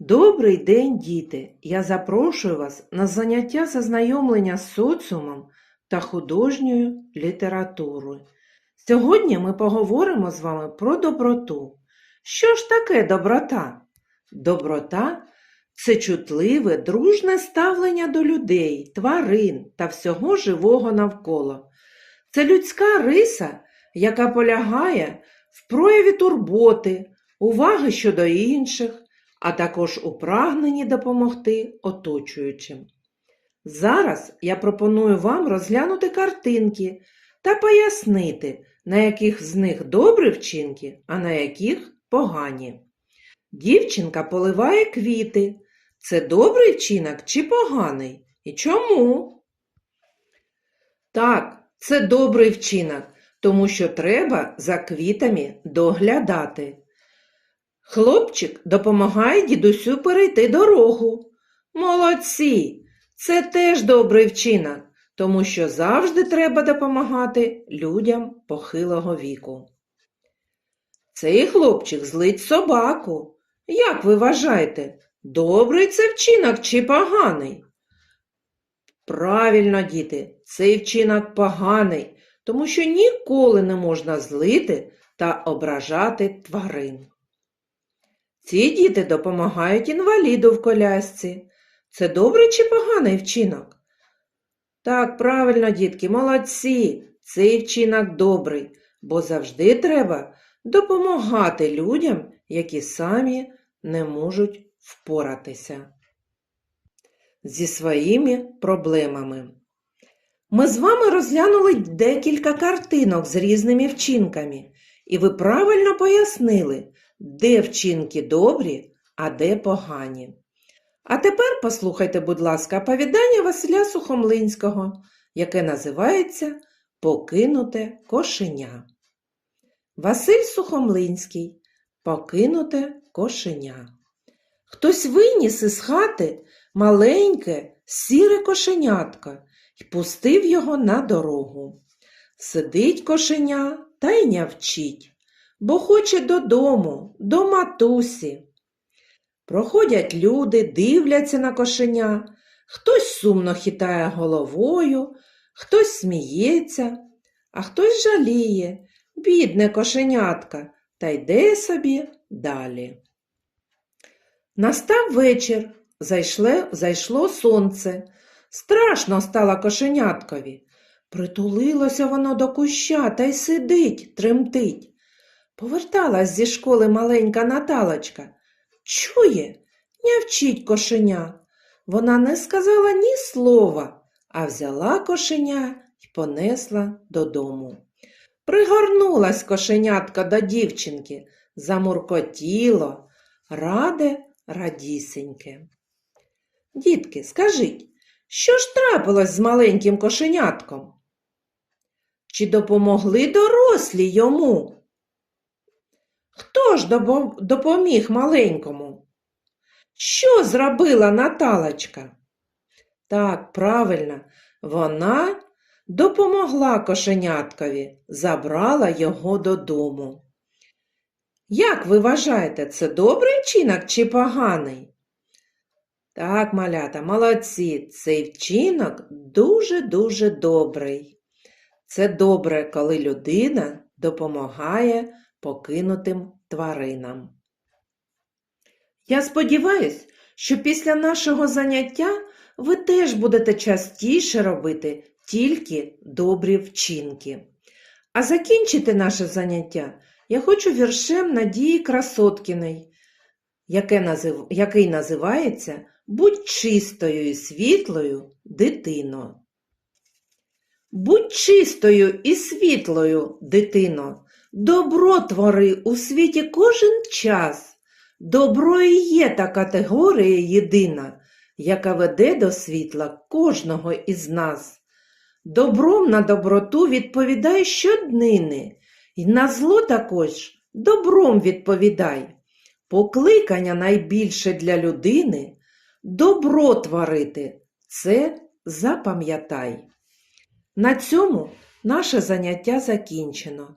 Добрий день, діти! Я запрошую вас на заняття зазнайомлення з соціумом та художньою літературою. Сьогодні ми поговоримо з вами про доброту. Що ж таке доброта? Доброта це чутливе, дружне ставлення до людей, тварин та всього живого навколо. Це людська риса, яка полягає в прояві турботи, уваги щодо інших, а також у прагненні допомогти оточуючим. Зараз я пропоную вам розглянути картинки та пояснити, на яких з них добрі вчинки, а на яких погані. Дівчинка поливає квіти. Це добрий вчинок чи поганий? І чому? Так, це добрий вчинок, тому що треба за квітами доглядати. Хлопчик допомагає дідусю перейти дорогу. Молодці! Це теж добрий вчинок, тому що завжди треба допомагати людям похилого віку. Цей хлопчик злить собаку. Як ви вважаєте, добрий це вчинок чи поганий? Правильно, діти, цей вчинок поганий, тому що ніколи не можна злити та ображати тварин. Ці діти допомагають інваліду в колясці. Це добрий чи поганий вчинок? Так, правильно, дітки, молодці. Цей вчинок добрий, бо завжди треба допомагати людям, які самі не можуть впоратися зі своїми проблемами. Ми з вами розглянули декілька картинок з різними вчинками, і ви правильно пояснили, де вчинки добрі, а де погані. А тепер послухайте, будь ласка, оповідання Василя Сухомлинського, яке називається Покинуте кошеня. Василь Сухомлинський Покинуте кошеня. Хтось виніс із хати маленьке сіре кошенятко і пустив його на дорогу. Сидить кошеня та й нявчить, бо хоче додому, до матусі. Проходять люди, дивляться на кошеня, хтось сумно хитає головою, хтось сміється, а хтось жаліє, бідне кошенятка, та йде собі далі. Настав вечір, зайшле, зайшло сонце. Страшно стало кошеняткові. Притулилося воно до куща та й сидить, тремтить. Поверталась зі школи маленька Наталочка. Чує, нявчить кошеня. Вона не сказала ні слова, а взяла кошеня й понесла додому. Пригорнулась кошенятка до дівчинки, замуркотіло, раде радісеньке. Дітки, скажіть, що ж трапилось з маленьким кошенятком? Чи допомогли дорослі йому? Хто ж допоміг маленькому? Що зробила Наталочка? Так, правильно, вона допомогла кошеняткові, забрала його додому. Як ви вважаєте, це добрий вчинок чи поганий? Так, малята, молодці, цей вчинок дуже-дуже добрий. Це добре, коли людина допомагає покинутим тваринам. Я сподіваюсь, що після нашого заняття ви теж будете частіше робити тільки добрі вчинки. А закінчити наше заняття я хочу віршем Надії Красоткіної, який називається Будь чистою і світлою, дитино. Будь чистою і світлою, дитино, добро твори у світі кожен час. Добро і є та категорія єдина, яка веде до світла кожного із нас. Добром на доброту відповідай щоднини, і на зло також добром відповідай. Покликання найбільше для людини добро творити. Це запам'ятай. На цьому наше заняття закінчено.